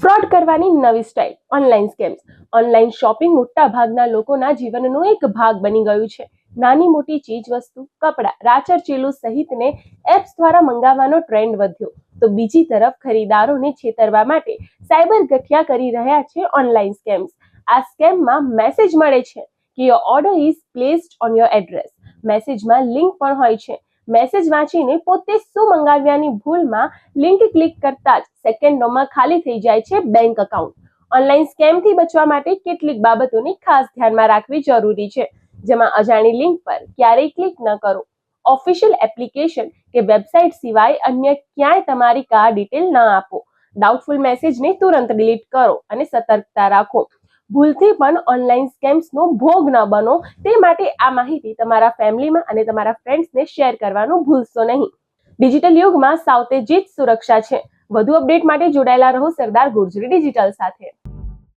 Fraud કરવાની નવી style online scams. Online shopping મોટા ભાગના લોકોના જીવનનો એક ભાગ બની ગયું છે. નાની મોટી ચીજ વસ્તુ, કપડાં, રાચર ચીલું સહિતને એપ્સ દ્વારા મંગાવવાનો ટ્રેન્ડ વધ્યો. તો બીજી તરફ ખરીદારોને છેતરવા માટે સાયબર ગઠિયા કરી રહ્યા છે ઓનલાઈન સ્કેમ્સ. આ સ્કેમમાં મેસેજ મળે છે કે your order is placed on your address મેસેજમાં link પણ હોય છે. મેસેજ વાંચીને પોતે શું મંગાવ્યાની ભૂલમાં લિંક ક્લિક કરતા જ સેકન્ડોમાં ખાલી થઈ જાય છે બેંક એકાઉન્ટ ઓનલાઈન સ્કેમથી બચવા માટે કેટલીક બાબતોની ખાસ ધ્યાનમાં રાખવી જરૂરી છે, જેમાં અજાણી લિંક પર ક્યારેય ક્લિક ન કરો. ઓફિશિયલ એપ્લિકેશન કે વેબસાઇટ સિવાય અન્ય ક્યાંય તમારી કાર ડિટેલ ન આપો. ડાઉટફુલ મેસેજને તુરંત ડિલીટ કરો અને સતર્કતા રાખો. ભૂલથી પણ ઓનલાઈન સ્કેમ્સનો ભોગ ન બનો. તે માટે આ માહિતી તમારા ફેમિલીમાં અને તમારા ફ્રેન્ડ્સને શેર કરવાનું ભૂલશો નહીં. ડિજિટલ યુગમાં સાવતે જીત સુરક્ષા છે. વધુ અપડેટ માટે જોડાયેલા રહો સરદાર ગુર્જરી ડિજિટલ સાથે.